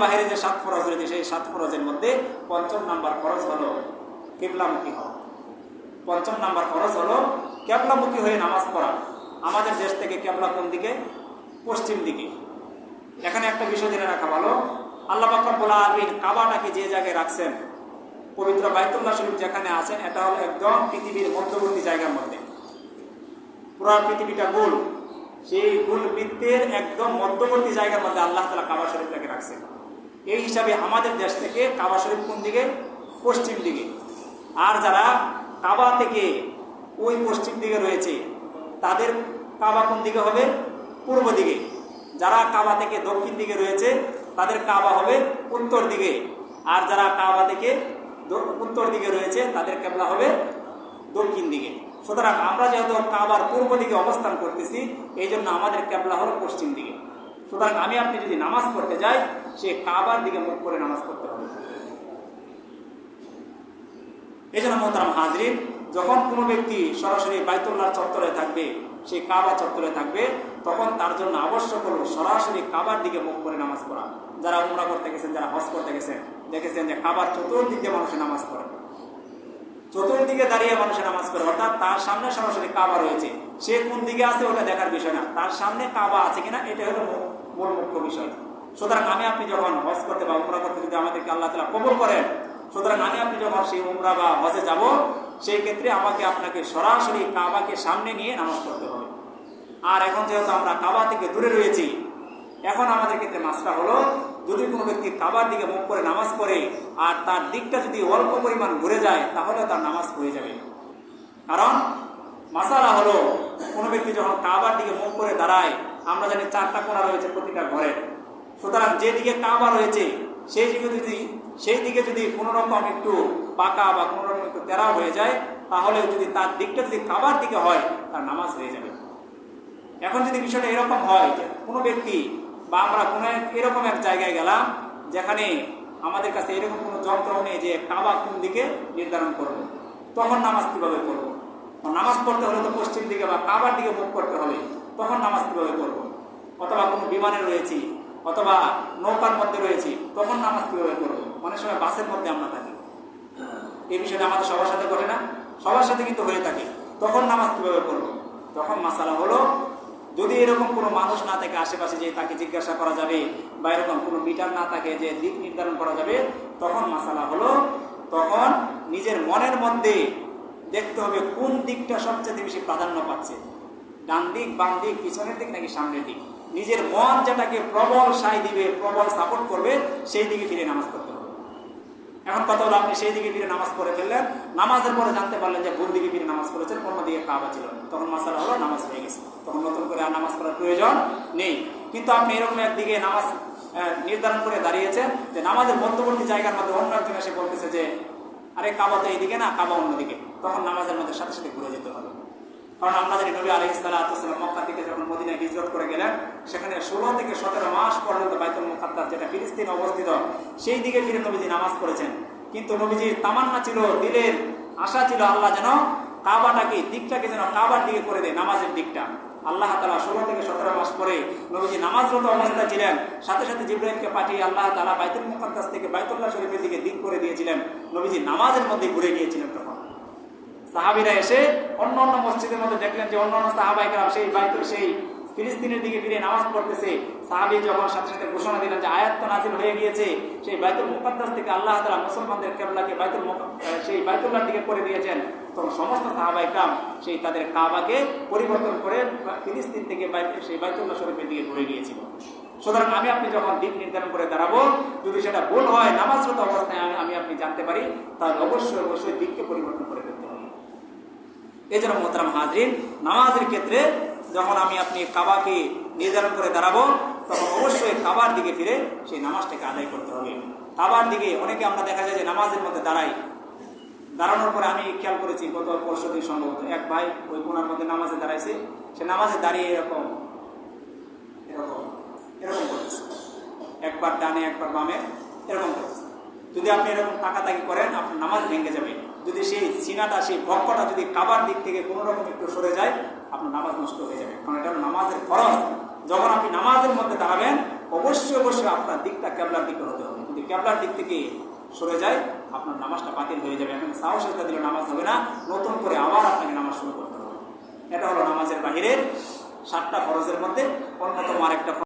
বাহিরে যে সাত ফরজ রয়েছে, সেই সাত ফরজের মধ্যে পঞ্চম নাম্বার ফরজ হলো কেবলামুখী হওয়া। পঞ্চম নাম্বার ফরজ হলো কেবলামুখী হয়ে নামাজ পড়া। আমাদের দেশ থেকে কেবলা কোন দিকে? পশ্চিম দিকে। এখানে একটা বিষয় জেনে রাখা ভালো। আল্লাহ বাকরবুল আলমিন কাবাটাকে যে জায়গায় রাখছেন, পবিত্র বাইতুল্লাহ শরীফ যেখানে আছেন, এটা হলো একদম পৃথিবীর মধ্যবর্তী জায়গার মধ্যে। পুরো পৃথিবীটা গোল। সেই গোল বৃত্তের একদম মধ্যবর্তী জায়গার মধ্যে আল্লাহ তালা কাবা শরীফটাকে রাখছেন। এই হিসাবে আমাদের দেশ থেকে কাবা শরীফ কোন দিকে? পশ্চিম দিকে। আর যারা কাবা থেকে ওই পশ্চিম দিকে রয়েছে, তাদের কাবা কোন দিকে হবে? পূর্ব দিকে। যারা কাবা থেকে দক্ষিণ দিকে রয়েছে, তাদের কাবা হবে উত্তর দিকে। আর যারা কাবা থেকে উত্তর দিকে রয়েছে, তাদের কেবলা হবে দক্ষিণ দিকে। সুতরাং আমরা যেহেতু কাবার পূর্ব দিকে অবস্থান করতেছি এই জন্য আমাদের কেবলা হলো পশ্চিম দিকে। সুতরাং আমি আপনি যদি নামাজ পড়তে যাই, সে কাবার দিকে মুখ করে নামাজ পড়তে হবে। এই জন্য মোহতারাম হাজরিন, যখন কোনো ব্যক্তি সরাসরি বাইতুল্লাহ চত্বরে থাকবে, সে কাবা চত্বরে থাকবে, তখন তার জন্য আবশ্যক হলো সরাসরি কাবার দিকে মুখ করে নামাজ পড়া। যারা উমরা করতে গেছেন, যারা হজ করতে গেছেন, দেখেছেন যে কাবার চতুর্দিক মানুষের নামাজ পড়ে। চতুর্দিকে দাঁড়িয়ে মানুষের নামাজ পড়ে, অর্থাৎ তার সামনে সরাসরি কাবা রয়েছে। সে কোন দিকে আছে ওটা দেখার বিষয় না। তার সামনে কাবা আছে কিনা, এটা হলো মূল- মুখ্য বিষয়। সুতরাং আমি আপনি যখন হজ করতে বা উমরা করতে যদি আমাদেরকে আল্লাহ তালা কবল করেন, সুতরাং আমি আপনি যখন সেই উমরা বা হজে যাব, সেই ক্ষেত্রে আমাকে আপনাকে সরাসরি কাবাকে সামনে নিয়ে নামাজ পড়তে হবে। আর এখন যেহেতু আমরা কাবা থেকে দূরে রয়েছি, এখন আমাদের ক্ষেত্রে মাসটা হলো, যদি কোনো ব্যক্তি কাবার দিকে মুখ করে নামাজ পড়ে আর তার দিকটা যদি অল্প পরিমাণ ঘুরে যায়, তাহলে তার নামাজ হয়ে যাবে। কারণ মাসালা হলো, কোনো ব্যক্তি যখন কাবার দিকে মুখ করে দাঁড়ায় আমরা জানি চারটা কোণা রয়েছে প্রতিটা ঘরে। সুতরাং যেদিকে কাবা রয়েছে, সেই দিকে যদি, সেই দিকে যদি কোনো রকম একটু পাকা বা কোনো রকম একটু তেরা হয়ে যায়, তাহলে যদি তার দিকটা যদি কাবার দিকে হয়, তার নামাজ হয়ে যাবে। এখন যদি বিষয়টা এরকম হয় যে কোনো ব্যক্তি বা আমরা কোনো এরকম এক জায়গায় গেলাম, যেখানে আমাদের কাছে এরকম কোনো যন্ত্র নেই যে কাবা কোন দিকে নির্ধারণ করব, তখন নামাজ কীভাবে করব নামাজ পড়তে হলে তো পশ্চিম দিকে বা কাবার দিকে মুখ করতে হবে। তখন নামাজ কীভাবে পড়ব? অথবা কোনো বিমানে রয়েছি, অথবা নৌকার মধ্যে রয়েছি, তখন নামাজ কীভাবে পড়ব? অনেক সময় বাসের মধ্যে আমরা থাকি। এই বিষয়টা আমাদের সবার সাথে ঘটে না। সবার সাথে কিন্তু হয়ে থাকে। তখন নামাজ কীভাবে পড়ব? তখন মাসালা হলো, যদি এরকম কোনো মানুষ না থাকে আশেপাশে যে তাকে জিজ্ঞাসা করা যাবে, বা এরকম কোনো মিটার না থাকে যে দিক নির্ধারণ করা যাবে, তখন মাসালা হলো, তখন নিজের মনের মধ্যে দেখতে হবে কোন দিকটা সবচেয়ে বেশি প্রাধান্য পাচ্ছে। ডান দিক, বাম দিক, পিছনের দিক নাকি সামনের দিক? নিজের মন যেটাকে প্রবল সাই দিবে, প্রবল সাপোর্ট করবে, সেই দিকে ফিরে নামাজ পড়তে হবে। এখন কথা হলো, আপনি সেই দিকে ফিরে নামাজ পড়ে ফেললেন, নামাজের পরে জানতে পারলেন যে ভুল দিকে ফিরে নামাজ পড়েছেন অন্য দিকে কাবা ছিল। তখন মাসালা হলো, নামাজ হয়ে গেছে। তখন নতুন করে আর নামাজ পড়ার প্রয়োজন নেই। কিন্তু আপনি এরকম একদিকে নামাজ নির্ধারণ করে দাঁড়িয়েছেন যে নামাজের মধ্যবর্তী জায়গার মধ্যে অন্য একজন এসে বলতেছে যে, আরে কাবা তো এইদিকে না, কাবা অন্যদিকে। তখন নামাজের মধ্যে সাথে সাথে ঘুরে যেতে হবে। কারণ জানি নবী আলহ ইসলাম মক্কা থেকে যখন মদিনায় হিজরত করে গেলেন, সেখানে ষোলো থেকে সতেরো মাস পর্যন্ত বাইতুল মুখাদ্দাস যেটা ফিলিস্তিন অবস্থিত, সেই দিকে ফিরে নবীজি নামাজ পড়েছেন। কিন্তু নবীজির তামান্না ছিল, দিলের আশা ছিল আল্লাহ যেন কাবাটাকে, দিকটাকে যেন কাবার দিকে করে দেয়, নামাজের দিকটা। আল্লাহ তালা ষোলো থেকে সতেরো মাস পরে নবীজি নামাজরত অবস্থায় ছিলেন। সাথে সাথে জিব্রাহিমকে পাঠিয়ে আল্লাহ তালা বাইতুল মুখাদ্দাস থেকে বাইতুল্লাহ শরীফের দিকে দিক করে দিয়েছিলেন। নবীজি নামাজের মধ্যে ঘুরে গিয়েছিলেন তখন। সাহাবিরা এসে অন্য অন্য মসজিদের মধ্যে দেখলেন যে অন্য অন্য সাহাবাইকার সেই বাইতুল সেই ফিলিস্তিনের দিকে ফিরে নামাজ পড়তেছে। সাহাবি যখন সাথে সাথে ঘোষণা দিলেন যে আয়াত তো নাজিল হয়ে গিয়েছে, সেই বাইতুল মুকাদ্দাস থেকে আল্লাহ তালা মুসলমানদের কেবলাকে বাইতুল সেই বাইতুল্লাহর দিকে করে দিয়েছেন। তখন সমস্ত সাহাবাই কাম সেই তাদের কাবাকে পরিবর্তন করে ফিলিস্তিন থেকে সেই বাইতুল্লাহ শরীফের দিকে ঘুরে গিয়েছিল। সুতরাং আমি আপনি যখন দিক নির্ধারণ করে দাঁড়াবো, যদি সেটা ভুল হয়, নামাজরত অবস্থায় আমি আপনি জানতে পারি, তাহলে অবশ্যই অবশ্যই দিককে পরিবর্তন করে হবে এই জন্য মোহতারাম হাজরিন, নামাজের ক্ষেত্রে যখন আমি আপনি কাবাকে নির্ধারণ করে দাঁড়াবো, তখন অবশ্যই কাবার দিকে ফিরে সেই নামাজটাকে আদায় করতে হবে। কাবার দিকে অনেকে আমরা দেখা যায় যে নামাজের মধ্যে দাঁড়াই। দাঁড়ানোর পরে আমি খেয়াল করেছি গত পরশু দিন সম্ভবত এক ভাই ওই কোনার মধ্যে নামাজে দাঁড়াইছে। সে নামাজে দাঁড়িয়ে এরকম এরকম এরকম করতেছে। একবার ডানে, একবার বামে, এরকম করতেছে। যদি আপনি এরকম তাকাতাকি করেন, আপনার নামাজ ভেঙে যাবে। যদি সেই সিনাটা, সেই ভক্কটা যদি কাবার দিক থেকে কোনো রকম একটু সরে যায়, আপনার নামাজ নষ্ট হয়ে যাবে। কারণ এটা নামাজের খরচ যখন আপনি নামাজের মধ্যে দাঁড়াবেন, অবশ্যই অবশ্যই আপনার দিকটা ক্যাবলার দিকে হতে হবে। যদি ক্যাবলার দিক থেকে সরে যায়, আপনার নামাজটা বাতিল হয়ে যাবে। এখন সাহস দিলে নামাজ হবে না, নতুন করে আবার আপনাকে নামাজ শুরু করতে হবে। এটা হলো নামাজের বাহিরের সাতটা খরচের মধ্যে অন্যতম আরেকটা